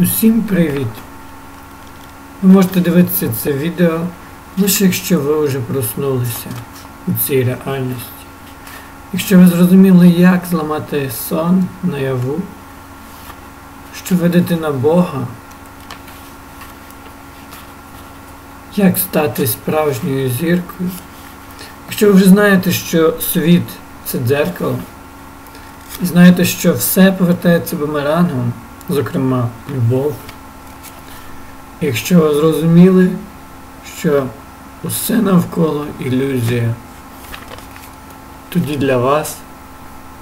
Усім привіт! Ви можете дивитися це відео лише якщо ви вже проснулися у цій реальності. Якщо ви зрозуміли, як зламати сон наяву, що ведете на Бога, як стати справжньою зіркою, якщо ви вже знаєте, що світ це дзеркало, і знаєте, що все повертається бумерангом, зокрема любов. Якщо ви зрозуміли, що усе навколо ілюзія, тоді для вас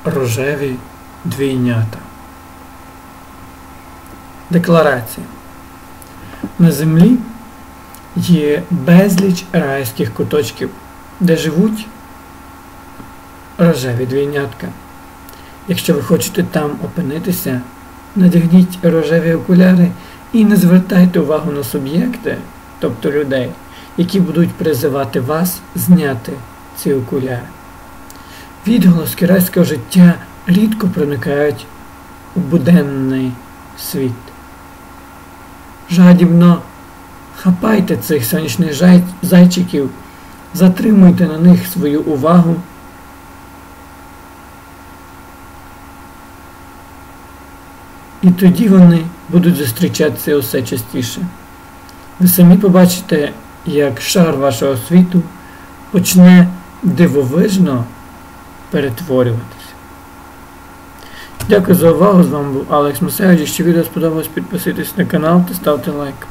рожеві двійнята. Декларація. На землі є безліч райських куточків, де живуть рожеві двійнятка. Якщо ви хочете там опинитися, надягніть рожеві окуляри і не звертайте увагу на суб'єкти, тобто людей, які будуть призивати вас зняти ці окуляри. Відголоски райського життя рідко проникають у буденний світ. Жадібно хапайте цих сонячних зайчиків, затримуйте на них свою увагу. І тоді вони будуть зустрічатися усе частіше. Ви самі побачите, як шар вашого світу почне дивовижно перетворюватися. Дякую за увагу. З вами був Алекс Мусевич. Якщо відео сподобалось, підписуйтесь на канал та ставте лайк.